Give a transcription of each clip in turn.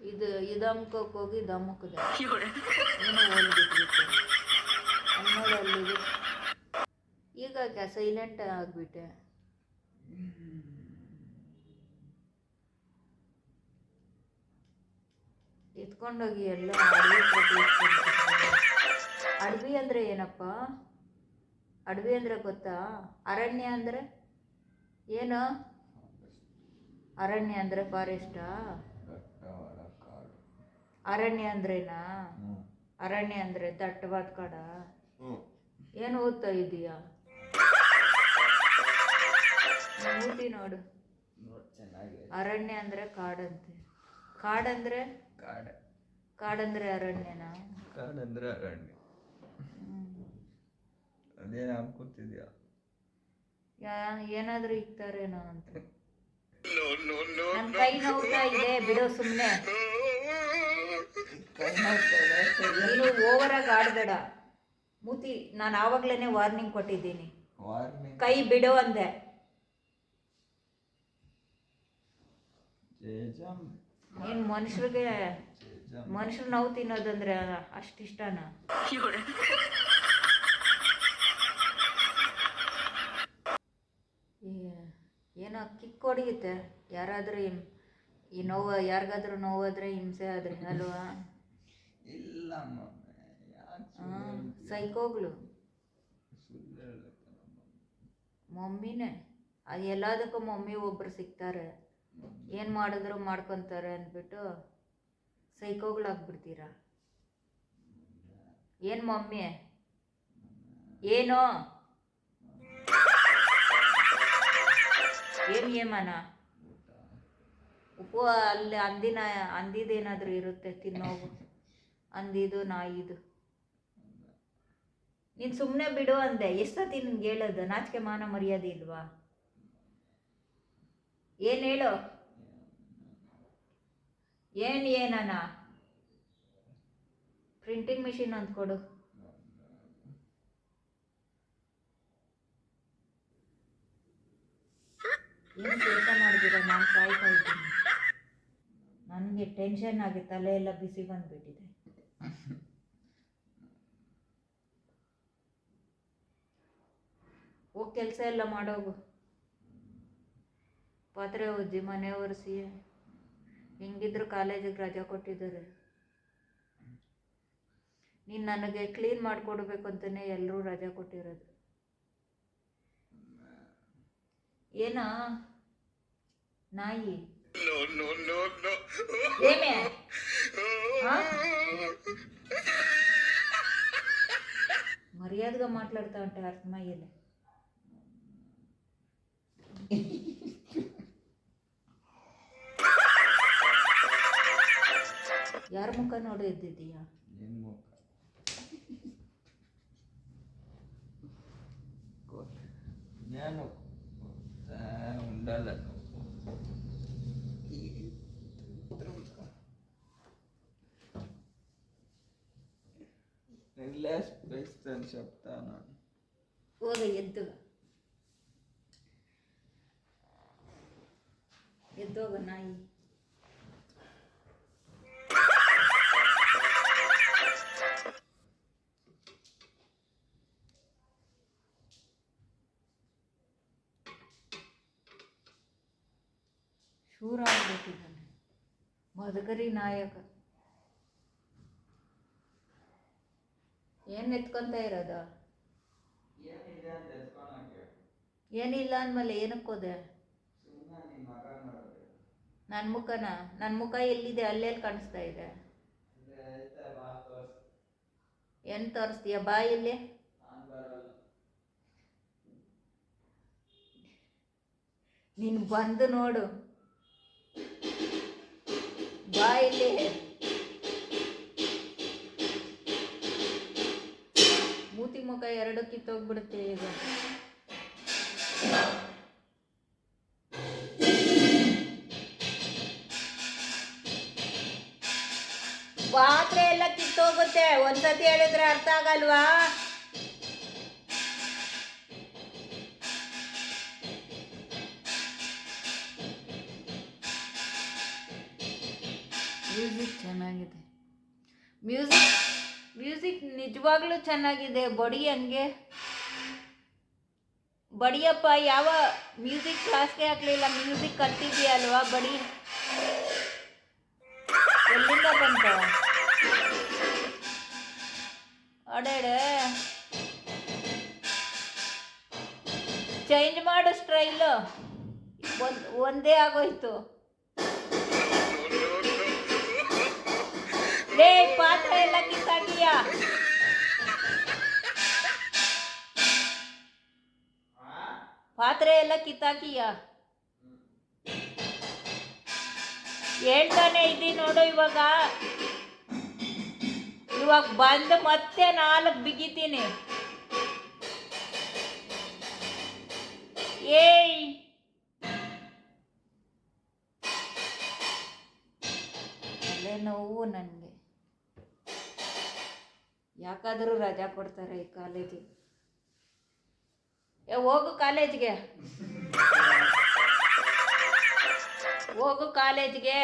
ಇದು ಇದಮ್ಕೋಕ್ ಹೋಗಿ ಏನೋ ಅಲ್ಲಿದೆ ಈಗ ಸೈಲೆಂಟ್ ಆಗಿಬಿಟ್ಟೆ. ಎತ್ಕೊಂಡೋಗಿ ಎಲ್ಲ ಅಡವಿ ಅಂದರೆ ಏನಪ್ಪ? ಅಡವಿ ಅಂದರೆ ಗೊತ್ತಾ? ಅರಣ್ಯ ಅಂದರೆ? ಏನು? ಅರಣ್ಯ ಅಂದರೆ ಫಾರೆಸ್ಟಾ ಅರಣ್ಯ ಅಂದ್ರೇನಾ? ಅರಣ್ಯ ಅಂದರೆ ದಟ್ಟವಾದ ಕಾಡ. ಏನು ಓದ್ತಾ ಇದೀಯಾ? ಓದಿ ನೋಡು. ಅರಣ್ಯ ಅಂದರೆ ಕಾಡಂತೆ. ಕಾಡಂದ್ರೆ? ಕಾಡೆ. ಕಾಡಂದ್ರೆ ಅರಣ್ಯನಾ? ಕಾಡಂದ್ರೆ ಅರಣ್ಯ. ಅದೇನ ಅನ್ಕೋತಿದ್ಯಾ? ಏನಾದ್ರೂ ಇಕ್ತಾರೇನೋ ಅಂತ. ನನ್ನ ಕೈ ನೋವ್ತಾ ಇದೆ ಬಿಡೋ ಸುಮ್ಮನೆ ನೀನು ಆಗಿ ಆಡಬೇಡ. ಮೂತಿ ನಾನು ಆವಾಗ್ಲೇನೆ ವಾರ್ನಿಂಗ್ ಕೊಟ್ಟಿದ್ದೀನಿ. ವಾರ್ನಿಂಗ್ ಕೈ ಬಿಡು ಅಂದೆ. ಏನ್ ಮನುಷ್ಯರಿಗೆ ಮನುಷ್ಯರ್ ನೋವು ತಿನ್ನೋದಂದ್ರೆ ಅಷ್ಟಿಷ್ಟನಾ ಈ- ಏನೋ ಕಿಕ್ ಹೊಡಿಯುತ್ತೆ. ಯಾರಾದರೂ ಹಿಂ ಈ ನೋವು ಯಾರಿಗಾದ್ರೂ ನೋವಾದರೆ ಹಿಂಸೆ ಆದರೆ ಅಲ್ವಾ? ಇಲ್ಲ ಹಾಂ ಹೇಳ್ತಾನ ಮಮ್ಮಿನೇ. ಅದು ಎಲ್ಲದಕ್ಕೂ ಮಮ್ಮಿ ಒಬ್ಬರು ಸಿಗ್ತಾರೆ. ಏನು ಮಾಡಿದ್ರು ಮಾಡ್ಕೊತಾರೆ ಅಂದ್ಬಿಟ್ಟು ಸೈಕೋಗಳಾಗ್ಬಿಡ್ತೀರ ಏನು ಮಮ್ಮಿ? ಏನು? ಏನು ನಿಯಮನ ಉಪ್ಪು ಅಲ್ಲಿ ಅಂದಿನ, ಅಂದಿದೇನಾದರೂ ಇರುತ್ತೆ ತಿನ್ನೋವು? ಅಂದಿದು, ನಾಯಿದು. ನೀನು ಸುಮ್ಮನೆ ಬಿಡು ಅಂದೆ. ಎಷ್ಟೊತ್ತಿ ನಿನ್ಗೆ ಹೇಳೋದು? ನಾಚಿಕೆ ಮಾನ ಮರ್ಯಾದೆ ಇಲ್ವಾ? ಏನು ಹೇಳು? ಏನು ಏನನ ಪ್ರಿಂಟಿಂಗ್ ಮಿಷಿನ್ ಅಂತ ಕೊಡು ಏನು ಕೆಲಸ ಮಾಡಿದಿರ ನಾನು ಕಾಯ್ತಾ ಇದ್ದೀನಿ. ನನಗೆ ಟೆನ್ಷನ್ ಆಗಿ ತಲೆ ಎಲ್ಲ ಬಿಸಿ ಬಂದ್ಬಿಟ್ಟಿದೆ. ಹೋಗಿ ಕೆಲಸ ಎಲ್ಲ ಮಾಡೋಗು. ಪಾತ್ರೆ ಉಜ್ಜಿ, ಮನೆ ಒರೆಸಿ. ಹೆಂಗಿದ್ರು ಕಾಲೇಜಿಗೆ ರಜಾ ಕೊಟ್ಟಿದ್ದಾರೆ. ನೀನು ನನಗೆ ಕ್ಲೀನ್ ಮಾಡಿಕೊಡ್ಬೇಕು ಅಂತಲೇ ಎಲ್ಲರೂ ರಜಾ ಕೊಟ್ಟಿರೋದು. ಏನಾ? ನಾಯಿ ಏಮೆ ఆ? మర్యాదగా మాట్లాడుతా ఉంటే అర్థమయ్యేలే ಯಾರ ಮುಖ ನೋಡಿ అని చెప్తాను ಹೋಗ ಎದ್ದು ಎದ್ದೋಗ ನಾಯಿ ಶೂರ ಆಗ್ಬೇಕಿದ್ದಾನೆ ಮದಕರಿ ನಾಯಕ ಎತ್ಕೊಂತ ಇರೋದು? ಏನಿಲ್ಲ ಅಂದ್ಮೇಲೆ ಏನಕ್ಕೆ ಹೋದೆ? ಸುಮ್ಮನೆ ನಿಮ್ಮ ಮಗ ನೋಡೋದು. ನನ್ನ ಮುಖನ? ನನ್ನ ಮುಖ ಎಲ್ಲಿದೆ? ಅಲ್ಲೆಲ್ಲಿ ಕಾಣಿಸ್ತಾ ಇದೆ? ಏನ್ ತೋರಿಸ್ತೀಯ? ಬಾ ಇಲ್ಲಿ ನೀನು ಬಂದು ನೋಡು. ಬಾ ಇಲ್ಲಿ ಮೂತಿ ಮುಖ ಎರಡು ಕಿತ್ತೋಗ್ಬಿಡುತ್ತೆ ಈಗ. ಪಾತ್ರೆ ಎಲ್ಲ ಕಿತ್ತೋಗುತ್ತೆ. ಒಂದ್ಸತಿ ಹೇಳಿದ್ರೆ ಅರ್ಥ ಆಗಲ್ವಾ? ಮ್ಯೂಸಿಕ್ ಚೆನ್ನಾಗಿದೆ. ಮ್ಯೂಸಿಕ್ ಮ್ಯೂಸಿಕ್ ನಿಜವಾಗ್ಲೂ ಚೆನ್ನಾಗಿದೆ. ಬಡಿ ಹಂಗೆ. ಬಡಿಯಪ್ಪ, ಯಾವ ಮ್ಯೂಸಿಕ್ ಕ್ಲಾಸ್ಗೆ ಹಾಕ್ಲಿಲ್ಲ ಮ್ಯೂಸಿಕ್ ಕಲ್ತಿದ್ಯಲ್ವಾ ಬಡಿ? ಎಲ್ಲಿಂದ ಬಂತ? ಅಡೇಡೆ. ಚೇಂಜ್ ಮಾಡು ಸ್ಟ್ರೈಲು ಒಂದ್, ಒಂದೇ ಆಗೋಯ್ತು. ಲೇ, ಪಾತ್ರೆ ಎಲ್ಲ ಕಿತ್ತಾಕಿಯ? ಪಾತ್ರೆ ಎಲ್ಲ ಕಿತ್ತಾಕಿಯ? ಹೇಳ್ತಾನೆ ಇದ್ದೀನಿ ನೋಡು ಇವಾಗ. ಇವಾಗ ಬಂದು ಮತ್ತೆ ನಾಲ್ಕು ಬಿಗಿತೀನಿ. ಏಯ್! ನೋವು ನನಗೆ. ಯಾಕಾದರೂ ರಜಾ ಕೊಡ್ತಾರೆ ಈ ಕಾಲೇಜಿಗೆ. ಏ, ಹೋಗು ಕಾಲೇಜ್ಗೆ. ಹೋಗು ಕಾಲೇಜ್ಗೆ.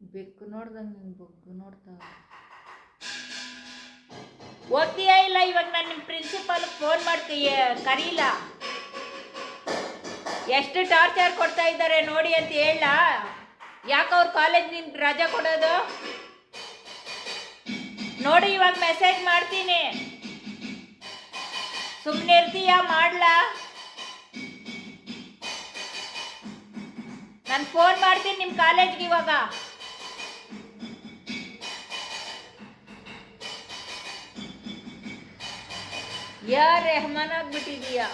ಬೆಕ್ಕು ನೋಡ್ದಂಗೆ ನಿನ್ ಬೊಗ್ಗು ನೋಡ್ತಾ ಓದ್ತೀಯಾ ಇಲ್ಲ? ಇವಾಗ ನಾನು ನಿಮ್ಮ ಪ್ರಿನ್ಸಿಪಾಲ್ ಫೋನ್ ಮಾಡ್ತೀಯ ಕರೀಲ. ಎಷ್ಟು ಟಾರ್ಚರ್ ಕೊಡ್ತಾ ಇದ್ದಾರೆ ನೋಡಿ ಅಂತ ಹೇಳ. ಯಾಕೆ ಅವ್ರ ಕಾಲೇಜ್ ನಿನ್ಗೆ ರಜಾ ಕೊಡೋದು? ನೋಡಿ, ಇವಾಗ ಮೆಸೇಜ್ ಮಾಡ್ತೀನಿ. ಸುಮ್ಮನೆ ಇರ್ತೀಯ? ಮಾಡ್ಲಾ? ನಾನು ಫೋನ್ ಮಾಡ್ತೀನಿ ನಿಮ್ಮ ಕಾಲೇಜ್ಗೆ ಇವಾಗ. ಯಾ ರೆಹಮಾನ್ ಆಗ್ಬಿಟ್ಟಿದೀಯಾ?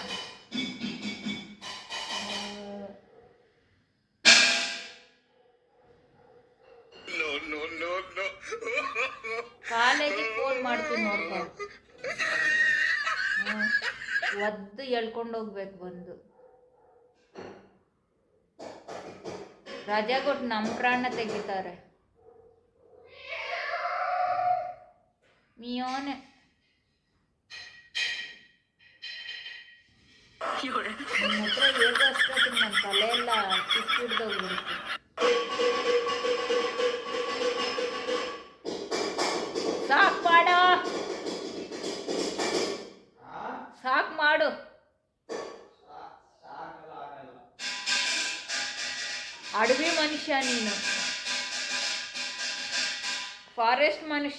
ಎಳ್ಕೊಂಡು ಹೋಗ್ಬೇಕು ಬಂದು. ರಜಾ ಕೊಟ್ಟು ನಮ್ಮ ಪ್ರಾಣ ತೆಗಿತಾರೆ. ಮಿಯೋನೆ. ನಿಮ್ಮ ಹತ್ರ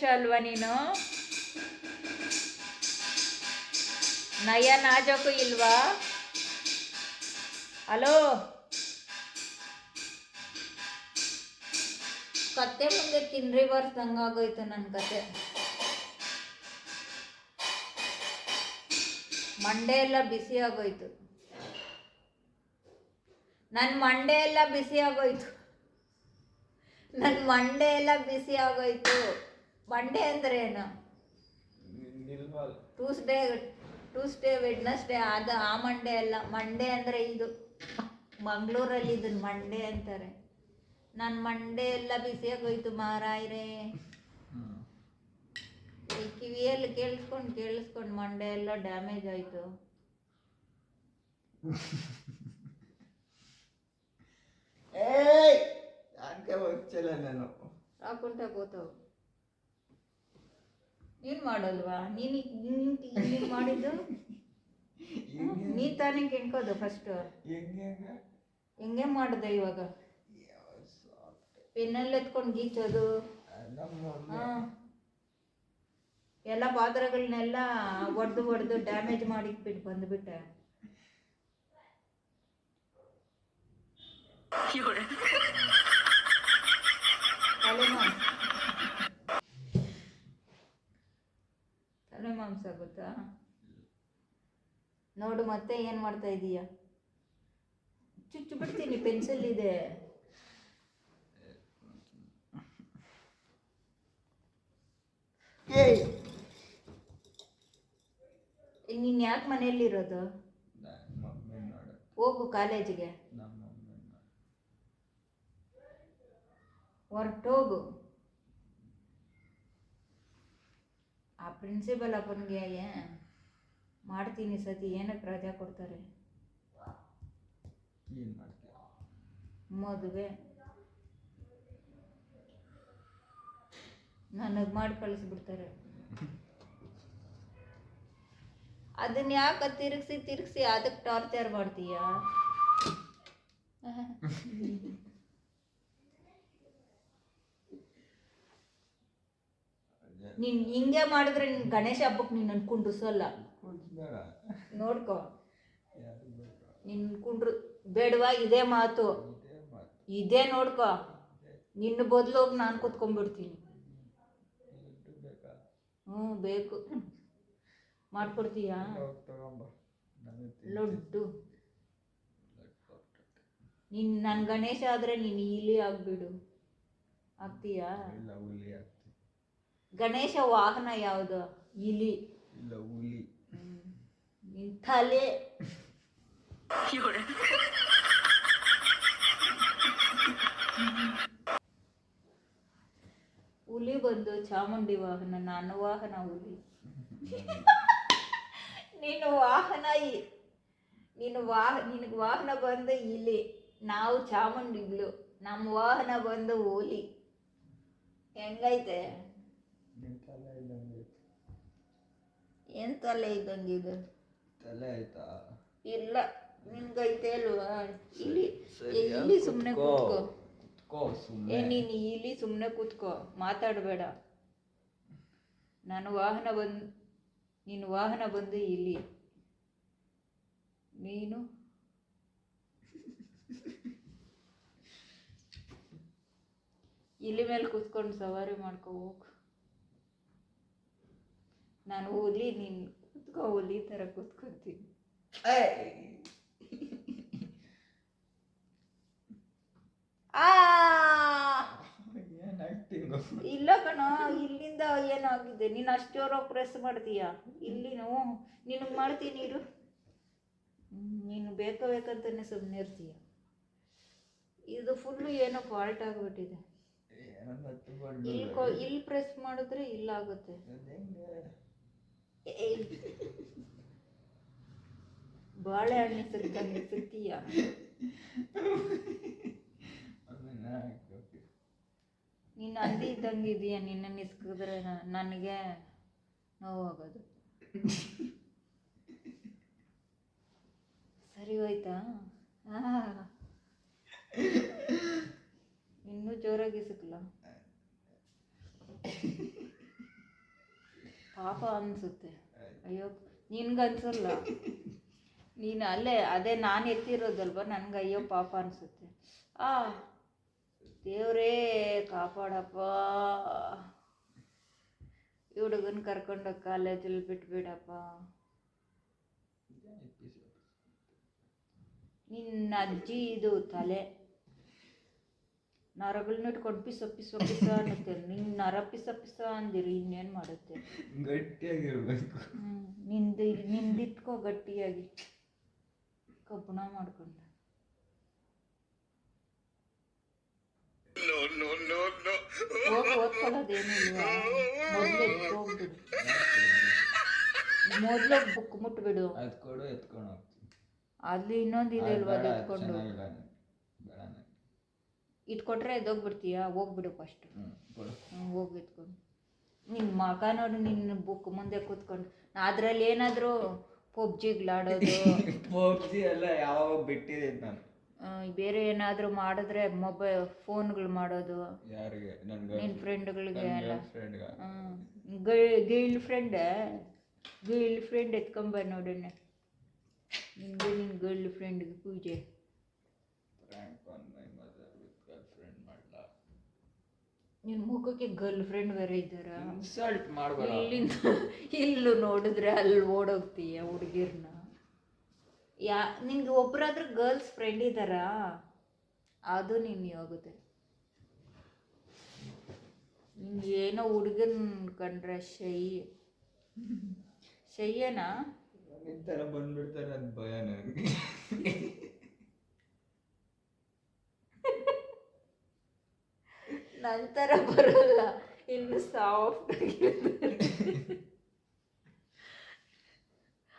ಮನುಷ್ಯ ಅಲ್ವಾ ನೀನು? ನಯ ನಾಜಕು ಇಲ್ವಾ? ಹಲೋ? ಕತ್ತೆ ಮುಂದೆ ತಿನ್ರಿ ಬರ್ದಂಗಾಗೋಯ್ತು ನನ್ನ ಕತೆ. ಮಂಡೆ ಎಲ್ಲ ಬಿಸಿ ಆಗೋಯ್ತು. ನನ್ನ ಮಂಡೆ ಎಲ್ಲ ಬಿಸಿ ಆಗೋಯ್ತು. ನನ್ನ ಮಂಡೆ ಎಲ್ಲ ಬಿಸಿ ಆಗೋಯ್ತು. ಮಂಡೆ ಅಂದ್ರೆ ಏನು ಟೂಸ್ಡೇ ಟ್ಯೂಸ್ಡೇ ಟ್ಯೂಸ್ಡೇ ವೆಡ್ನಸ್ಡೇ ಅದು ಆ ಮಂಡೇ ಅಲ್ಲ. ಮಂಡೇ ಅಂದರೆ ಇದು. ಮಂಗಳೂರಲ್ಲಿ ಇದನ್ನ ಮಂಡೇ ಅಂತಾರೆ. ನನ್ನ ಮಂಡೆ ಎಲ್ಲ ಬಿಸಿಯಾಗೋಯ್ತು ಮಾರಾಯ್ರೆ. ಈ ಕಿವಿಯಲ್ಲಿ ಕೇಳಿಸ್ಕೊಂಡು ಕೇಳಿಸ್ಕೊಂಡು ಮಂಡೆ ಎಲ್ಲ ಡ್ಯಾಮೇಜ್ ಆಯಿತು. ಏಯ್! ಯಾಕೆ ಹೋಗ್ತಿಲ್ಲ ನಾನು? ಹಾಕೊಂಡ ಕೂತವು ನೀನು ಮಾಡಲ್ವಾ? ನೀನು ನೀನು ಮಾಡಿದ್ದು? ನೀ ತಾನೇ ಕೆಣ್ಕೋದು ಫಸ್ಟು ಹೆಂಗೆ ಮಾಡಿದೆ ಇವಾಗ? ಪೆನ್ನಲ್ಲಿ ಎತ್ಕೊಂಡು ಗೀಚೋದು. ಎಲ್ಲ ಪಾತ್ರಗಳನ್ನೆಲ್ಲ ಒಡೆದು ಒಡೆದು ಡ್ಯಾಮೇಜ್ ಮಾಡಿಟ್ಬಿಟ್ಟು ಬಂದುಬಿಟ್ಟೆ ತಲೆ ಮಾಂಸ ಮಾಂಸ ಗೊತ್ತಾ? ನೋಡು ಮತ್ತೆ ಏನು ಮಾಡ್ತಾ ಇದೀಯ? ಚುಚ್ಚು ಬಿಡ್ತೀನಿ ಪೆನ್ಸಿಲ್ ಇದೆ. ನೀನ್ ಯಾಕೆ ಮನೆಯಲ್ಲಿರೋದು? ಇರೋದು ಹೋಗು ಕಾಲೇಜಿಗೆ. ಹೊರಟೋಗು. ಆ ಪ್ರಿನ್ಸಿಪಲ್ ಅಪ್ಪನಿಗೆ ಏ- ಮಾಡ್ತೀನಿ ಸತಿ ಏನಕ್ಕೆ ರಜಾ ಕೊಡ್ತಾರೆ? ಮದುವೆ. ನನಗೆ ಮಾಡಿ ಕಳಿಸ್ಬಿಡ್ತಾರೆ. ಅದನ್ನ ಯಾಕೆ ತಿರುಗಿಸಿ ತಿರುಗಿಸಿ ಅದಕ್ಕೆ ಟಾರ್ಚರ್ ಮಾಡ್ತೀಯ? ನೀನ್ ಹಿಂಗೆ ಮಾಡಿದ್ರೆ ನಿನ್ ಗಣೇಶ ಹಬ್ಬಕ್ಕೆ ನೀನು ಕೂತ್ಬೇಡ ನೋಡ್ಕೊ. ನಿನ್ ಕುಂಡ್ರು ಬೇಡವಾ ಇದೇ ಮಾತು. ಇದೇ ನೋಡ್ಕೋ. ನಿನ್ನ ಬದಲು ಹೋಗಿ ನಾನು ಕೂತ್ಕೊಂಡ್ಬಿಡ್ತೀನಿ. ಹ್ಞೂ ಬೇಕು. ಮಾಡ್ಕೊಡ್ತೀಯಾ? ಲೊಡ್ಡು. ನಿನ್ ನನ್ನ ಗಣೇಶ ಆದರೆ ನೀನು ಇಲಿ ಆಗ್ಬಿಡು. ಆಗ್ತೀಯಾ? ಗಣೇಶ ವಾಹನ ಯಾವುದು? ಇಲಿ. ಹುಲಿ. ನಿನ್ ತಲೆ ಹುಲಿ ಬಂದು ಚಾಮುಂಡಿ ವಾಹನ ನಾನು ವಾಹನ ಹುಲಿ. ನಿನ್ನ ವಾಹನ ನೀನು ನಿನ್ನ ವಾಹ ನಿನಗೆ ವಾಹನ ಬಂದು ಇಲಿ ನಾವು ಚಾಮುಂಡಿಗಳು. ನಮ್ಮ ವಾಹನ ಬಂದು ಹೋಲಿ. ಹೆಂಗೈತೆ ನಿನ್ನ ತಲೆ ಇದ್ದಂಗೆ ಐತಿ. ಏನ್ ತಲೆ ಇದ್ದಂಗೆ ಇದು? ತಲೆ ಆಯ್ತಾ? ಇಲ್ಲ. ನಿನ್ಗೈತೆ ಅಲ್ವಾ? ಇಲ್ಲಿ ಇಲ್ಲಿ ಸುಮ್ಮನೆ ಕೂತ್ಕೋ. ಕೂತ್ಕೋ. ಸುಮ್ಮನೆ ಏ ನೀನು ಇಲ್ಲಿ ಸುಮ್ಮನೆ ಕೂತ್ಕೋ. ಮಾತಾಡಬೇಡ. ನಾನು ವಾಹನ ಬಂದು ನೀನು ವಾಹನ ಬಂದು ಇಲ್ಲಿ. ನೀನು? ಇಲ್ಲಿ ಮೇಲೆ ಕೂತ್ಕೊಂಡು ಸವಾರಿ ಮಾಡ್ಕೊ ಹೋಗು. ನಾನು ಓದಲಿ ನೀನು ಕೂತ್ಕೋ ಓಲಿ ಥರ ಕೂತ್ಕೊತೀನಿ. ಇಲ್ಲ ಕಣ ಇಲ್ಲಿಂದ ಏನಾಗಿದೆ? ನೀನು ಅಷ್ಟು ಜೋರಾಗಿ ಪ್ರೆಸ್ ಮಾಡ್ತೀಯ? ಇಲ್ಲಿ ನಾವು ನಿನಗೆ ಮಾಡ್ತೀನಿ ಇರು ನೀನು ಬೇಕ ಬೇಕಂತಾನೆ ಸುಮ್ಮನೆ ಇರ್ತೀಯ. ಇದು ಫುಲ್ಲು ಏನೋ ಫಾಲ್ಟ್ ಆಗಿಬಿಟ್ಟಿದೆ. ಇಲ್ಲಿ ಕೊ ಇಲ್ಲಿ ಪ್ರೆಸ್ ಮಾಡಿದ್ರೆ ಇಲ್ಲಾಗುತ್ತೆ. ಬಾಳೆಹಣ್ಣು ಸಿಗ್ತಂಗೆ ಸುತ್ತೀಯ ನೀನು ಅಲ್ಲಿ ಇದ್ದಂಗೆ ಇದೀಯ? ನಿನ್ನ ಇಸ್ಕಿದ್ರೆ ನನಗೆ ನೋವಾಗೋದು. ಸರಿ ಹೋಯ್ತಾ. ಇನ್ನೂ ಜೋರಾಗಿ ಇಸಕ್ಲ ಪಾಪ ಅನ್ಸುತ್ತೆ. ಅಯ್ಯೋ, ನಿನ್ಗನ್ಸಲ್ಲ. ನೀನು ಅಲ್ಲೇ, ಅದೇ ನಾನು ಎತ್ತಿರೋದಲ್ವ? ನನ್ಗೆ ಅಯ್ಯೋ ಪಾಪ ಅನ್ಸುತ್ತೆ. ಆ, ದೇವ್ರೇ, ಕಾಪಾಡಪ್ಪ. ಈ ಹುಡುಗನ ಕರ್ಕೊಂಡೋಗಿ ಕಾಲೇಜಲ್ಲಿ ಬಿಟ್ಬಿಡಪ್ಪ. ನಿನ್ನ ಅಜ್ಜಿ ಇದು ತಲೆ. ನರಗಳನ್ನ ಇಟ್ಕೊಂಡು ಪಿಸ ಪಿಸ ಪಿಸ ಅನ್ನುತ್ತೆ. ನಿನ್ನ ನರ ಪಿಸ ಪಿಸ ಅಂದಿರಿ ಇನ್ನೇನು ಮಾಡುತ್ತೆ? ಗಟ್ಟಿಯಾಗಿರ್ಬೇಕು. ನಿಂದ ನಿಂದು ನಿಂದಿಟ್ಕೋ ಗಟ್ಟಿಯಾಗಿ. ಕಬ್ಬಣ ಮಾಡ್ಕೊಂಡು. ಹೋಗಿ ಓದ್ಕೊಳ್ಳೋದೇನು ಇಲ್ವಾ? ಮೊದಲು ಎತ್ಕೊಂಡ್ಬಿಡು ಮೊದಲು ಬುಕ್ ಮುಟ್ಬಿಡು. ಬಿಡು ಕೊಡು ಎತ್ಕೊಂಡು ಹೋಗ್ತೀನಿ. ಅಲ್ಲಿ ಇನ್ನೊಂದು ಇದೆ ಅಲ್ವಾ ಎತ್ಕೊಂಡು ಚೆನ್ನಾಗಿಲ್ಲ ನಂಗೆ. ಬೇಡ ನಂಗೆ. ಇಟ್ಕೊಟ್ರೆ ಎದ್ದೋಗ್ಬಿಡ್ತೀಯಾ ಹೋಗ್ಬಿಡು ಫಸ್ಟ್ ಹೋಗಿ ಎತ್ಕೊಂಡು ನಿನ್ನ ಮಗ ನೋಡು ನಿನ್ನ ಬುಕ್ ಮುಂದೆ ಕೂತ್ಕೊಂಡು ಅದ್ರಲ್ಲಿ ಏನಾದರೂ ಪಬ್ಜಿಗಳಾಡೋದು ಪಬ್ಜಿ ಎಲ್ಲ ಯಾವಾಗ ಬಿಟ್ಟಿದ್ದೀನಿ ನಾನು. ಬೇರೆ ಏನಾದರೂ ಮಾಡಿದ್ರೆ ಮೊಬೈಲ್ ಫೋನ್ಗಳು ಮಾಡೋದು? ಯಾರಿಗೆ? ನಿನ್ನ ಫ್ರೆಂಡ್ಗಳಿಗೆ ಎಲ್ಲ? ಫ್ರೆಂಡ್ ಗೈಲ್ ಫ್ರೆಂಡ ಗೈಲ್ ಫ್ರೆಂಡ್ ಎತ್ಕೊಂಬ ನೋಡಣ್ಣ ನಿನಗೆ ನಿನ್ನ ಗರ್ಲ್ ಫ್ರೆಂಡ್ಗೆ ಪೂಜೆ. ನಿನ್ನ ಮುಖಕ್ಕೆ ಗರ್ಲ್ ಫ್ರೆಂಡ್ ಬೇರೆ ಇದ್ದಾರಾ? ಇನ್ಸಲ್ಟ್ ಮಾಡಬೇಡ. ಇಲ್ಲಿಂದ ಇಲ್ಲೂ ನೋಡಿದ್ರೆ ಅಲ್ಲಿ ಓಡೋಗ್ತೀಯ ಹುಡುಗಿರ್ನ? ಯಾ ನಿನ್ಗೆ ಒಬ್ಬರಾದ್ರೂ ಗರ್ಲ್ಸ್ ಫ್ರೆಂಡ್ ಇದ್ದಾರಾ? ಅದು ನಿನ್ನ ಹೋಗುತ್ತೆ ನಿಂಗೆ ಏನೋ ಹುಡುಗನ ಕಂಡ್ರೆ ಶೈ. ಶೈಯನಾ? ಥರ ಬಂದ್ಬಿಡ್ತಾರೆ ಅಂತ ಭಯ ನನಗೆ. ನಂತರ ಬರಲ್ಲ. ಇನ್ನು ಸಾಫ್ಟ್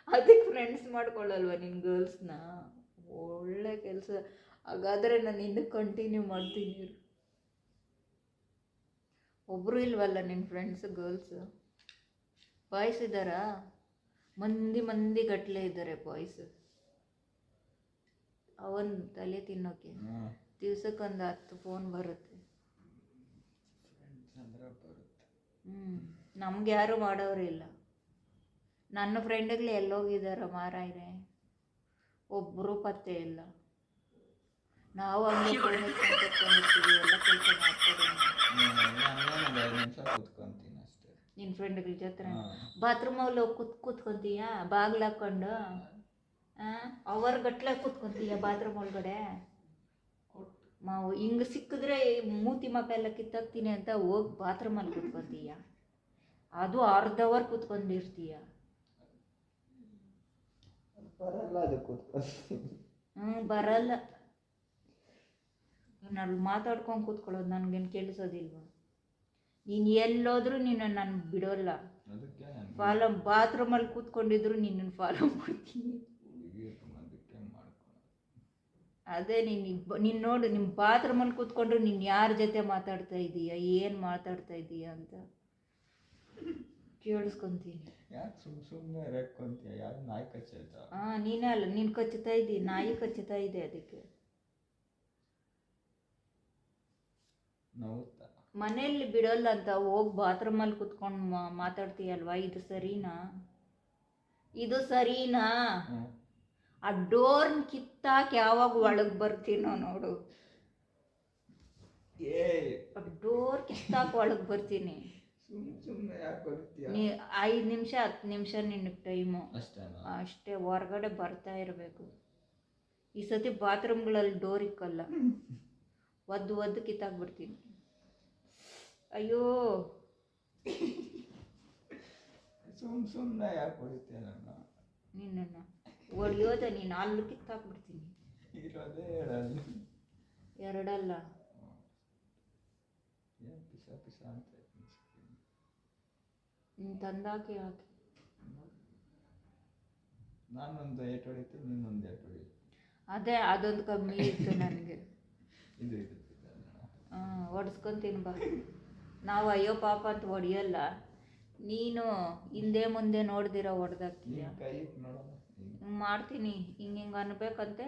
ಅದಕ್ಕೆ ಫ್ರೆಂಡ್ಸ್ ಮಾಡ್ಕೊಳ್ಳಲ್ವ ನಿನ್ನ ಗರ್ಲ್ಸ್ನ ಒಳ್ಳೆ ಕೆಲಸ. ಹಾಗಾದರೆ ನಾನು ಇನ್ನೂ ಕಂಟಿನ್ಯೂ ಮಾಡ್ತೀನಿ. ಒಬ್ಬರು ಇಲ್ವಲ್ಲ ನಿನ್ನ ಫ್ರೆಂಡ್ಸ್ ಗರ್ಲ್ಸು ಬಾಯ್ಸ್ ಇದ್ದಾರಾ? ಮಂದಿ ಮಂದಿ ಗಟ್ಟಲೆ ಇದ್ದಾರೆ ಬಾಯ್ಸ್ ಅವನ್ ತಲೆ ತಿನ್ನೋಕೆ. ದಿವ್ಸಕ್ಕೊಂದು ಹತ್ತು ಫೋನ್ ಬರುತ್ತೆ ಫ್ರೆಂಡ್ಸ್ ಅಂದ್ರೆ ಬರುತ್ತೆ ಹ್ಞೂ ನಮ್ಗೆ ಯಾರು ಮಾಡೋರು ಇಲ್ಲ. ನನ್ನ ಫ್ರೆಂಡ್ಗಳು ಎಲ್ಲೋಗಿದಾರ ಮಾರಾಯ್ರೆ. ಒಬ್ಬರು ಪತ್ತೆ ಇಲ್ಲ. ನಾವು ಹಂಗೆ ಎಲ್ಲ ಕೆಲಸ ಅಷ್ಟೇ ನಿನ್ನ ಫ್ರೆಂಡ್ಗಳ ಜೊತೆ. ಬಾತ್ರೂಮ್ ಬಾತ್ರೂಮಲ್ಲಿ ಹೋಗಿ ಕೂತ್ ಕೂತ್ಕೊಂತೀಯ? ಬಾಗ್ಲು ಹಾಂ ಅವರ್ ಗಟ್ಲೆ ಕೂತ್ಕೊಂತೀಯ ಬಾತ್ರೂಮ್ ಒಳಗಡೆ? ಮಾವು ಹಿಂಗೆ ಸಿಕ್ಕಿದ್ರೆ ಮೂತಿ ಮಕ ಎಲ್ಲ ಕಿತ್ತಾಕ್ತೀನಿ ಅಂತ ಹೋಗಿ ಬಾತ್ರೂಮಲ್ಲಿ ಕೂತ್ಕೊಂತೀಯ? ಅದು ಅರ್ಧ ಅವರ್ ಕೂತ್ಕೊಂಡಿರ್ತೀಯ. ಹ್ಞೂ ಬರಲ್ಲ. ನಾನು ಮಾತಾಡ್ಕೊಂಡು ಕೂತ್ಕೊಳ್ಳೋದು ನನಗೇನು ಕೇಳಿಸೋದಿಲ್ವ ನೀನು ಎಲ್ಲೋದ್ರೂ ನೀನು ನಾನು ಬಿಡೋಲ್ಲ ಫಾಲೋ ಬಾತ್ರೂಮಲ್ಲಿ ಕೂತ್ಕೊಂಡಿದ್ರು ನಿನ್ನನ್ನು ಫಾಲೋ ಮಾಡ್ತೀನಿ. ಅದೇ ನೀನು ನೀನು ನೋಡು ನಿಮ್ಮ ಬಾತ್ರೂಮಲ್ಲಿ ಕೂತ್ಕೊಂಡ್ರು ನೀನು ಯಾರ ಜೊತೆ ಮಾತಾಡ್ತಾ ಇದ್ದೀಯ ಏನು ಮಾತಾಡ್ತಾ ಇದ್ದೀಯ ಅಂತ ಕೇಳಿಸ್ಕೊಂತೀನಿ. ಹಾಂ ನೀನೇ ಅಲ್ಲ ನೀನು ಕಚ್ಚುತ್ತಾ ಇದ್ದೀ ನಾಯಿ ಕಚ್ಚುತ್ತಾ ಇದೆ ಅದಕ್ಕೆ. ಮನೆಯಲ್ಲಿ ಬಿಡೋಲ್ಲ ಅಂತ ಹೋಗಿ ಬಾತ್ರೂಮಲ್ಲಿ ಕುತ್ಕೊಂಡು ಮಾತಾಡ್ತೀಯಲ್ವಾ? ಇದು ಸರಿನಾ? ಇದು ಸರಿನಾ? ಆ ಡೋರ್ನ ಕಿತ್ತಾಕಿ ಯಾವಾಗ ಒಳಗೆ ಬರ್ತೀನೋ ನೋಡು. ಡೋರ್ ಕಿತ್ತಾಕಿ ಒಳಗೆ ಬರ್ತೀನಿ. ನೀ ಐದು ನಿಮಿಷ ಹತ್ತು ನಿಮಿಷ ನಿನಗೆ ಟೈಮು. ಅಷ್ಟೇ ಹೊರಗಡೆ ಬರ್ತಾ ಇರಬೇಕು. ಈ ಸತಿ ಬಾತ್ರೂಮ್ಗಳಲ್ಲಿ ಡೋರ್ ಇಕ್ಕಲ್ಲ. ಒದ್ದು ಒದ್ದು ಕಿತ್ತಾಕ್ಬಿಡ್ತೀನಿ ಅಯ್ಯೋ. ಸುಮ್ ಸುಮ್ಮನೆ ಯಾಕೆ ಹೊಡಿತೀಯ ನನ್ನ? ನಿನ್ನನ್ನು. ಹೊಡಿಯೋದ ನೀನು ಅಲ್ಲಿ ಕಿತ್ತಾಕ್ಬಿಡ್ತೀನಿ. ಎರಡಲ್ಲ. ನೀನು ತಂದಾಕಿ ಹಾಕಿ. ನಾನೊಂದು ಏಟ್ ಹೊಡಿತೀನಿ ನೀನೊಂದು ಏಟ್ ಅದೇ ಅದೊಂದು ಕಮ್ಮಿ ಇತ್ತು ನನಗೆ. ಇದು ಇದು. ಹಾಂ ಹೊಡ್ಸ್ಕೊಂತೀನಿ ಬಾ. ನಾವು ಅಯ್ಯೋ ಪಾಪ ಅಂತ ಹೊಡಿಯಲ್ಲ ನೀನು ಹಿಂದೆ ಮುಂದೆ ನೋಡ್ದಿರ ಹೊಡೆದಾಕ್ತೀಯ ಕೈ ನೋಡೋಣ. ಮಾಡ್ತೀನಿ ಹಿಂಗೆ ಹಿಂಗೆ ಅನ್ಬೇಕಂತೆ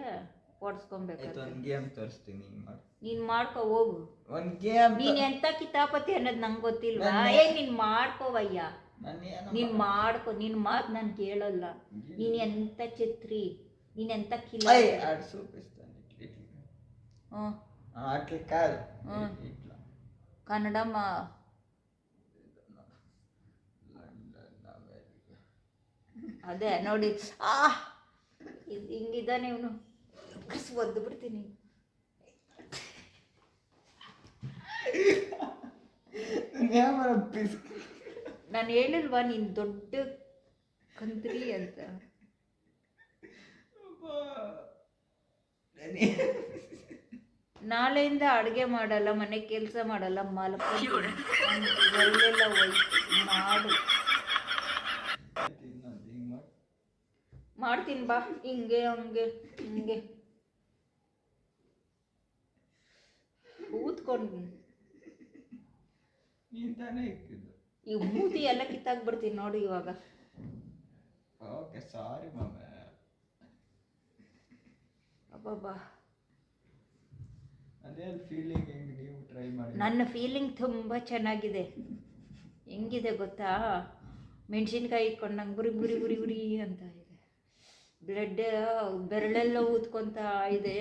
ಆಯ್ತು ಒಂದು ಗೇಮ್ ತೋರಿಸ್ತೀನಿ ನೀನ್ ಮಾಡಿ. ನೀನು ಮಾಡ್ಕೊ ಹೋಗು. ಒಂದು ಗೇಮ್ ನೀನ್ ಎಂತ ಕಿತಾಪತಿ ಅನ್ನೋದು ನಂಗೆ ಗೊತ್ತಿಲ್ವಾ? ನನ್ನ- ಏ ನೀನು ಮಾಡ್ಕೋವಯ್ಯ. ನಾನೇನು ನೀನು ಮಾಡ್ಕೊ ನಿನ್ ಮಾತು ನಾನು ಕೇಳಲ್ಲ. ನೀನ್ ಎಂತ ಛತ್ರಿ ನೀನ್ ಎಂತ ಕಿಲ ಇಟ್ಲಿ ಇಟ್ಲಿ ಹ್ಞೂ ಅಟ್ಲಿ ಕಾಲ್. ಹ್ಮ್. ಇಟ್ಲ ಕನ್ನಡ ಅದೇ ನೋಡಿ. ಆ ಇದು ಹಿಂಗಿದ್ದಾನೆ ಇವನು. ಕಸ್ ಒದ್ದು ಬಿಡ್ತೀನಿ. ನಾನು ಹೇಳಿಲ್ವಾ ನೀನು ದೊಡ್ಡ ಕಂತ್ರಿ ಅಂತ. ನಾಳೆಯಿಂದ ಅಡುಗೆ ಮಾಡಲ್ಲ ಮನೆ ಕೆಲಸ ಮಾಡಲ್ಲ ಮಲ್ಕೊಂಡು ಒಳ್ಳೆಲ್ಲ ಹೋಯ್ತು. ಮಾಡು ಇನ್ನೊಂದು ಹಿಂಗೆ ಮಾಡಿ ಮಾಡ್ತೀನಿ ಬಾ ಹಿಂಗೆ ಹಂಗೆ ಹಿಂಗೆ. ಕೂತ್ಕೊಂಡು. ಈ ಮೂತಿ ಎಲ್ಲ ಕಿತ್ತಾಕ್ಬಿಡ್ತೀನಿ ನೋಡಿ ಇವಾಗ. ಓಕೆ ಸಾರಿ ಮಮ್ಮೆ ಅಬ್ಬಬ್ಬಾ. ಅದೇ ಫೀಲಿಂಗ್ ಹೆಂಗೆ ನೀವು ಟ್ರೈ ಮಾಡಿ ನನ್ನ ಫೀಲಿಂಗ್ ತುಂಬ ಚೆನ್ನಾಗಿದೆ. ಹೆಂಗಿದೆ ಗೊತ್ತಾ? ಮೆಣಸಿನ್ಕಾಯಿ ಇಟ್ಕೊಂಡಂಗೆ ಗುರಿ ಗುರಿ ಗುರಿ ಗುರಿ ಅಂತ ಇದೆ ಬ್ಲಡ್ ಬೆರಳೆಲ್ಲ ಊದ್ಕೊತಾ ಇದೆ.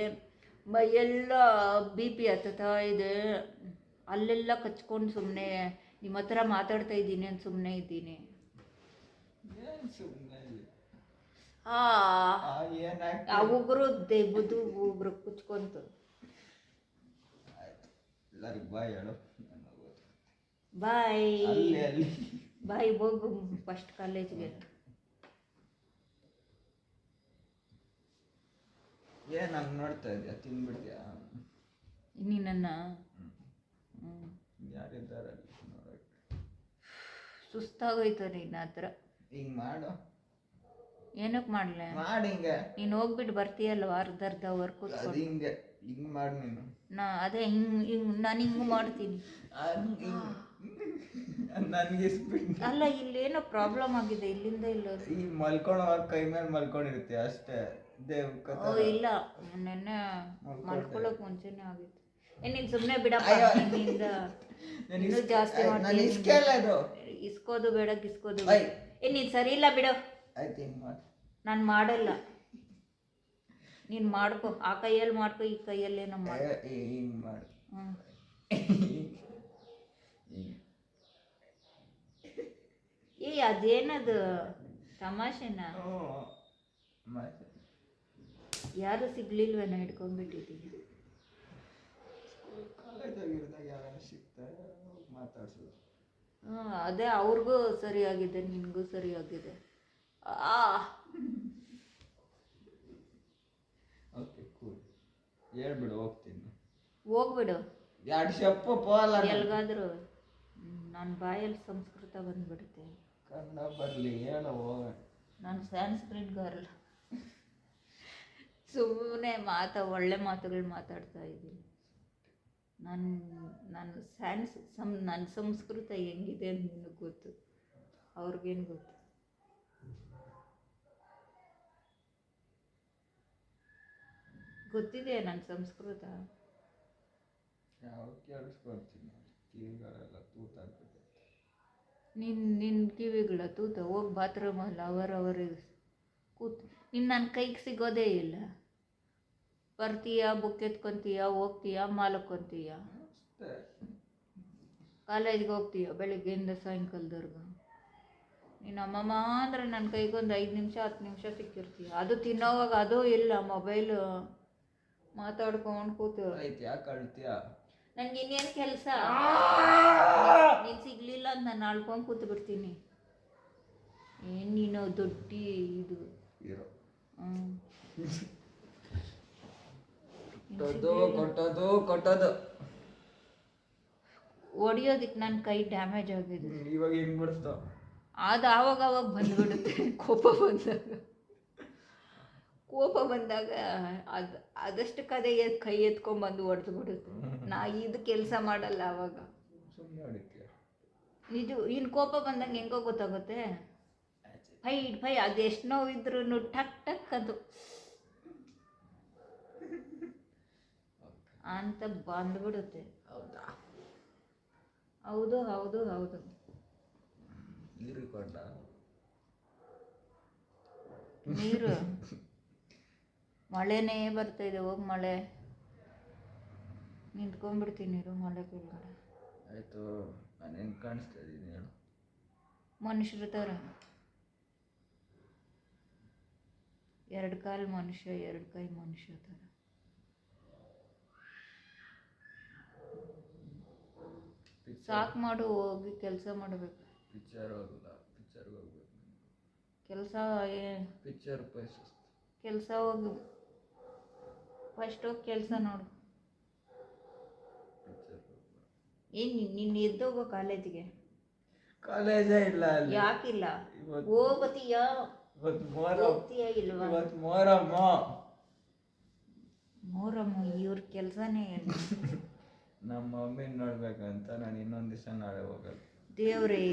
ಮೈಯೆಲ್ಲ ಬಿ ಪಿ ಹತ್ತುತ್ತಾ ಇದೆ. ಅಲ್ಲೆಲ್ಲ ಕಚ್ಕೊಂಡು ಸುಮ್ಮನೆ ನಿಮ್ಮ ಹತ್ರ ಮಾತಾಡ್ತಾ ಇದ್ದೀನಿ ಅಂತ ಸುಮ್ಮನೆ ಇದ್ದೀನಿ. ಆ ಏನಾಗ್ತದೆ ಆ ಉಗುರು ದೆಬ್ಬದು ಉಗುರು ಕುಚ್ಕೊಂತು. ಬಾಯ್ ಬಾಯ್. ಹೋಗು ಫಸ್ಟ್ ಕಾಲೇಜ್ಗೆ ಏನು ನಾನು ನೋಡ್ತಾ ಇದೆಯಾ ತಿನ್ಬಿಡ್ತೀಯಾ? ನೀನನ್ನು ಯಾರಿದ್ದಾರೆ ನೋಡೋಕೆ? ಸುಸ್ತಾಗೋಯ್ತು ನಿನ್ನ ಹತ್ರ. ಹಿಂಗೆ ಮಾಡು. ಏನಕ್ಕೆ ಮಾಡಲೆ? ಮಾಡಿ ಹಿಂಗೆ. ನೀನು ಹೋಗ್ಬಿಟ್ಟು ಬರ್ತೀಯಲ್ವ ಅರ್ಧ ಅರ್ಧ ವರ್ಕ್ ಅದು ಹಿಂಗೆ ಹಿಂಗೆ ಮಾಡು ನೀನು. ನಾ ಅದೇ ಹಿಂಗೆ ಹಿಂಗೆ ನಾನು ಹಿಂಗೆ ಮಾಡ್ತೀನಿ. ನನಗೆ ಅಲ್ಲ ಇಲ್ಲೇನೋ ಪ್ರಾಬ್ಲಮ್ ಆಗಿದೆ ಇಲ್ಲಿಂದ ಇಲ್ಲ ಈ ಮಲ್ಕೊಳೋವಾಗ ಕೈ ಮೇಲೆ ಮಲ್ಕೊಂಡಿರ್ತೀಯ ಅಷ್ಟೇ. ಓ ಕಥೆ ಇಲ್ಲ. ನೆನ್ನೆ. ಮಲ್ಕೊಳ್ಳೋಕೆ ಮುಂಚೆನೇ ಆಗಿತ್ತು. ಏ ನೀನು ಸುಮ್ಮನೆ ಬಿಡಪ್ಪ. ನಿನ್ನಿಂದ ನಾನು ಇನ್ನೂ ಜಾಸ್ತಿ ಮಾಡ್ತೀನಿ ಇಸ್ಕೋದು ಬೇಡ ಕಿಸ್ಕೋದು. ಏ ನೀನು ಸರಿ ಇಲ್ಲ ಬಿಡು. ನಾನು ಮಾಡಲ್ಲ. ನೀನು ಮಾಡ್ಕೊ. ಆ ಕೈಯಲ್ಲಿ ಮಾಡ್ಕೊ ಈ ಕೈಯಲ್ಲೇ ಹಿಂಗ್ ಮಾಡು. ಏ ಅದೇನದು? ತಮಾಷೆನಾ? ಯಾರು ಸಿಗ್ಲಿಲ್ವೇನ ಹಿಡ್ಕೊಂಡ್ಬಿಟ್ಟಿದ್ದೀವಿ ಕಾಲೇಜಾಗಿರ್ದಾಗ ಯಾರು ಸಿಗ್ತಾರೆ ಮಾತಾಡ್ಸೋದು? ಹ್ಞೂ ಅದೇ ಅವ್ರಿಗೂ ಸರಿಯಾಗಿದೆ ನಿನಗೂ ಸರಿಯಾಗಿದೆ. ಆ ಓಕೆ ಕೂಲ್ ಹೇಳ್ಬಿಡು ಹೋಗ್ತೀನಿ. ಹೋಗ್ಬಿಡು. ಎರಡು ಶಪ್ಪು ಪೋಲ ಎಲ್ಗಾದ್ರೂ ನನ್ನ ಬಾಯಲ್ಲಿ ಸಂಸ್ಕೃತ ಬಂದ್ಬಿಡುತ್ತೆ. ಕನ್ನಡ ಬರಲಿ ಹೇಳು ಹೋಗೋಣ. ನಾನು ಸ್ಯಾನ್ಸ್ಕ್ರಿಟ್ ಗರ್ಲ್ ಸುಮ್ಮನೆ ಮಾತು ಒಳ್ಳೆ ಮಾತುಗಳು ಮಾತಾಡ್ತಾ ಇದ್ದೀನಿ. ನನ್ನ ನನ್ನ ಸ್ಯಾನ್ಸ್ ಸಂ ನನ್ನ ಸಂಸ್ಕೃತ ಹೆಂಗಿದೆ ಅಂತ ನಿನಗೆ ಗೊತ್ತು. ಅವ್ರಿಗೇನು ಗೊತ್ತು? ಗೊತ್ತಿದೆ ನನ್ನ ಸಂಸ್ಕೃತ? ನಿನ್ನ ನಿನ್ನ ಕಿವಿಗಳ ತೂತ. ಹೋಗಿ ಬಾತ್ರೂಮಲ್ಲಿ ಅವರವರಿಗೆ ಕೂತ್ ನಿನ್ನ ನನ್ನ ಕೈಗೆ ಸಿಗೋದೇ ಇಲ್ಲ. ಬರ್ತೀಯ ಬುಕ್ ಎತ್ಕೊಂತೀಯ ಹೋಗ್ತೀಯ ಮಾಲಕ್ಕೊಂತೀಯ? ಕಾಲೇಜ್ಗೆ ಹೋಗ್ತೀಯ ಬೆಳಿಗ್ಗೆಯಿಂದ ಸಾಯಂಕಾಲದವರೆಗೂ? ನೀನು ಅಮ್ಮಮ್ಮ ಅಂದರೆ ನನ್ನ ಕೈಗೊಂದು ಐದು ನಿಮಿಷ ಹತ್ತು ನಿಮಿಷ ಸಿಕ್ಕಿರ್ತೀಯ. ಅದು ತಿನ್ನೋವಾಗ ಅದು ಇಲ್ಲ ಮೊಬೈಲು ಮಾತಾಡ್ಕೊಂಡು ಕೂತು. ನನಗೆ ಇನ್ನೇನು ಕೆಲಸ? ನೀನು ಸಿಗ್ಲಿಲ್ಲ ಅಂತ ನಾನು ಆಳ್ಕೊಂಡು ಕೂತು ಬಿಡ್ತೀನಿ ಏನು ನೀನು ದೊಡ್ಡ ಇದು? ಹ್ಮ್. ಕೊಟ್ಟೋದು ಕೊಟ್ಟದ್ದು ಕೊಟ್ಟದ್ದು ಹೊಡಿಯೋದಕ್ಕೆ ನನ್ನ ಕೈ ಡ್ಯಾಮೇಜ್ ಆಗಿದೆ. ಇವಾಗ ಹೆಂಗ್ ಬಿಡ್ತಾವ ಅದು ಆವಾಗ ಆವಾಗ ಬಂದ್ಬಿಡುತ್ತೆ. ಕೋಪ ಬಂದಾಗ. ಕೋಪ ಬಂದಾಗ ಅದು ಅದಷ್ಟು ಕದೆ ಕೈ ಎತ್ಕೊಂಡ್ಬಂದು ಹೊಡೆದು ಬಿಡುತ್ತೆ ನಾ ಇದು ಕೆಲಸ ಮಾಡಲ್ಲ ಆವಾಗ. ಇದು ಇನ್ನು ಕೋಪ ಬಂದಂಗೆ ಹೆಂಗೋ ಗೊತ್ತಾಗುತ್ತೆ. ಫೈ ಫೈ ಅದು ಎಷ್ಟು ನೋವಿದ್ರು ಟಕ್ ಟಕ್ ಅದು. ಅಂತ ಬಂದ್ಬಿಡುತ್ತೆ. ಹೌದಾ? ಹೌದು ಹೌದು ಹೌದು. ನೀರು ಮಳೆನೇ ಬರ್ತಾ ಇದೆ ಹೋಗಿ ಮಳೆ. ನಿಂತ್ಕೊಂಡ್ಬಿಡ್ತೀನಿ ನೀರು ಮಳೆ ಕೆಳಗಡೆ. ಆಯ್ತು ನಾನು ಹೆಂಗೆ ಕಾಣಿಸ್ತಾ ಇದ್ದೀನಿ ಹೇಳು. ಮನುಷ್ಯರ ಥರ. ಎರಡು ಕಾಲು ಮನುಷ್ಯ ಎರಡು ಕೈ ಮನುಷ್ಯ ಥರ. ಸಾಕು ಮಾಡು ಹೋಗಿ ಕೆಲಸ ಮಾಡಬೇಕು. ಪಿಕ್ಚರ್ ಹೋಗಲ್ಲ ಪಿಕ್ಚರ್ಗೆ ಹೋಗ್ಬೇಕು ಕೆಲಸ ಪಿಕ್ಚರ್ ಪೈಸಸ್ ಕೆಲಸ ಹೋಗಿ. ಫಸ್ಟ್ ಹೋಗಿ ಕೆಲಸ ನೋಡು. ಏನು ನಿನ್ನ ಎದ್ದೋಗೋ ಕಾಲೇಜಿಗೆ. ಕಾಲೇಜೇ ಇಲ್ಲ ಅಲ್ಲಿ. ಯಾಕಿಲ್ಲ? ಹೋಗತೀಯ ಇವತ್ತು ಮೊಹರಂ ಹೋಗ್ತೀಯ ಇಲ್ವಾ? ಇವತ್ತು ಮೊಹರಮ್ಮ ಇವ್ರ ಕೆಲಸನೇ ಇಲ್ಲ. ನಮ್ಮ ಮಮ್ಮಿ ನೋಡ್ಬೇಕಂತ ನಾನು ಇನ್ನೊಂದು ದಿವಸ ನಾಳೆ ಹೋಗಲ್ಲ ದೇವ್ರೇ.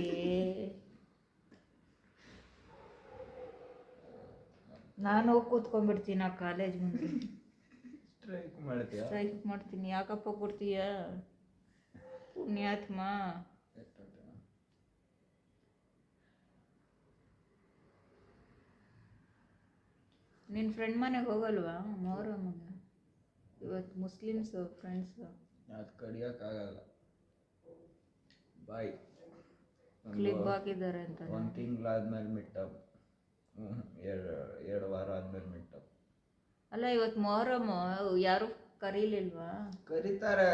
ನಾನು ಹೋಗಿ ಕೂತ್ಕೊಂಡ್ಬಿಡ್ತೀನಿ ಆ ಕಾಲೇಜ್ ಮುಂದೆ? ಸ್ಟ್ರೈಕ್ ಮಾಡ್ತೀಯ? ಸ್ಟ್ರೈಕ್ ಮಾಡ್ತೀನಿ. ಯಾಕಪ್ಪ ಕೊಡ್ತೀಯ? ಪುಣ್ಯಾತ್ಮ. ನಿನ್ನ ಫ್ರೆಂಡ್ ಮನೆಗೆ ಹೋಗಲ್ವಾ? ಮೊಹರಮ್ಮಗೆ ಇವತ್ತು ಮುಸ್ಲಿಮ್ಸು ಫ್ರೆಂಡ್ಸು ಅದು ಕಡಿಯೋಕ್ಕಾಗಲ್ಲ ಬಾಯ್. ಕ್ಲಿಪ್ ಹಾಕಿದ್ದಾರೆ ಅಂತ ಒಂದು ತಿಂಗಳಾದ್ಮೇಲೆ ಮಿಟ್ಟಮ್ ಎರಡು ಎರಡು ವಾರ ಆದ್ಮೇಲೆ ಮಿಟ್ಟಮ್ ಅಲ್ಲ ಇವತ್ತು ಮೊಹರಮ್ ಯಾರು ಕರೀಲಿಲ್ವಾ? ಕರೀತಾರೆ.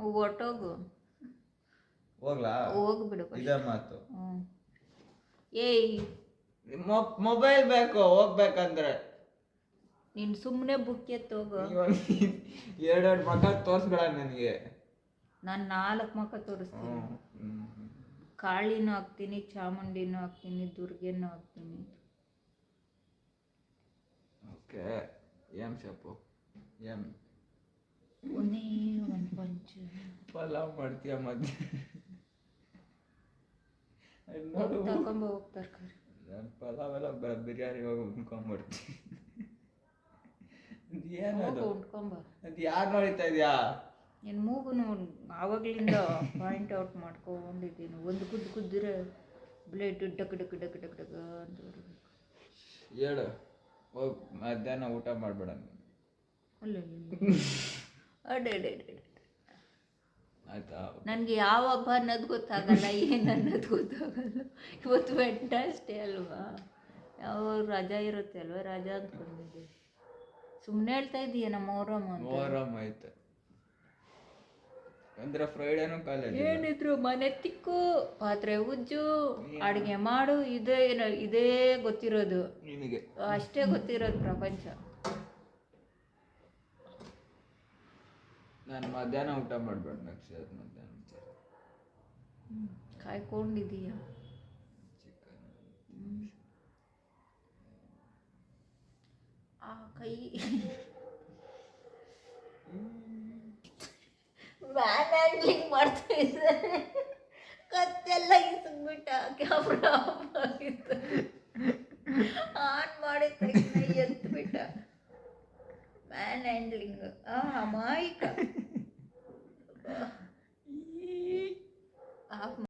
ಒಟ್ಟೋಗು. ಹೋಗ್ಲಾ? ಹೋಗ್ಬಿಡು ಇದೇ ಮಾತು. ಏಯ್. ಮೊಬೈಲ್ ಬೇಕು ಹೋಗ್ಬೇಕಂದ್ರೆ. ನೀನು ಸುಮ್ಮನೆ ಬುಕ್ ಎತ್ತೋಗು ಎರಡೆರಡು ಮಖ ತೋರಿಸ್ಬೇಡ ನನಗೆ. ನಾನು ನಾಲ್ಕು ಮಕ್ಕ ತೋರಿಸ್ತೀನಿ. ಕಾಳಿನೂ ಹಾಕ್ತೀನಿ ಚಾಮುಂಡಿನೂ ಹಾಕ್ತೀನಿ ದುರ್ಗೆನೂ ಹಾಕ್ತೀನಿ. ಓಕೆ ಎಂ ಶಾಪು ಎಂ ಒಂದೇ ಒಂದು ಪಂಚ ಪಲಾವ್ ಮಾಡ್ತೀಯ ಮಧ್ಯೆ ಹೋಗ್ತಾರೆ ತಗೊಂಬ ಹೋಗಿ ತರಕಾರಿ. ನಾನು ಪಲಾವ್ ಎಲ್ಲ ಬಿರಿಯಾನಿ ಹೋಗಿ ಉಣ್ಕೊಂಡ್ಬರ್ತೀನಿ ಅದು ಅದು ಯಾರು ನೋಡಿತಾ ಇದೆಯಾ? ನಿನ್ನ ಮೂಗುನು ಆವಾಗಲಿಂದ ಪಾಯಿಂಟ್ ಔಟ್ ಮಾಡ್ಕೊಂಡಿದ್ದೀನಿ ಒಂದು ಕುದ್ದು ಕುದ್ದಿರೆ blade duck duck duck duck duck ಅಂತ ಹೇಳು. ಹೋಗಿ ಮಧ್ಯಾಹ್ನ ಊಟ ಮಾಡಬೇಡ ಅಲ್ಲ ಅಡೆ ಅಡೆ ಆಯ್ತಾ? ನನಗೆ ಯಾವ ಹಬ್ಬ ಅನ್ನೋದು ಗೊತ್ತಾಗಲ್ಲ ಏನು ಅನ್ನೋದು ಗೊತ್ತಾಗಲ್ಲ. ಇವತ್ತು ಅಷ್ಟೇ ಅಲ್ವಾ? ಯಾವ ರಜಾ ಇರುತ್ತೆ ಅಲ್ವಾ? ರಜಾ ಅಂತ ಬಂದಿದೆ ಸುಮ್ಮನೆ ಹೇಳ್ತಾ ಇದೀಯ ನಮ್ಮ ಮೊಹರಂ ಅಂತ. ಮೊಹರಂ ಐತೆ ಅಂದ್ರೆ ಫ್ರೈಡೇನು ಕಾಲೇಜ್ ಏನಿದ್ರು ಮನೆ ತಿಕ್ಕು ಪಾತ್ರೆ ಉಜ್ಜು ಅಡುಗೆ ಮಾಡು ಇದೇ ಇದೇ ಗೊತ್ತಿರೋದು. ನಿನಗೆ. ಅಷ್ಟೇ ಗೊತ್ತಿರೋದು ಪ್ರಪಂಚ. ನಾನು ಮಧ್ಯಾಹ್ನ ಊಟ ಮಾಡ್ಬೇಡ ನೆಕ್ಸ್ಟ್ ಮಧ್ಯಾಹ್ನ ಕಾಯ್ಕೊಂಡಿದೀಯ ಚಿಕನ್ Okay. मैन हैंडलिंग मरते इसे कत्तेला ಇಸ್ಬಿಟ್ಟ ಕ್ಯಾಮ್ರ ಆಫ್ ಆಗಿತ್ತು ಆನ್ ಮಾಡಿದ ತಕ್ಷಣ ಎತ್ಬಿಟ್ಟ ಮ್ಯಾನ್ ಹ್ಯಾಂಡ್ಲಿಂಗ್ ಆ ಅಮಾಯಕ ಆಫ್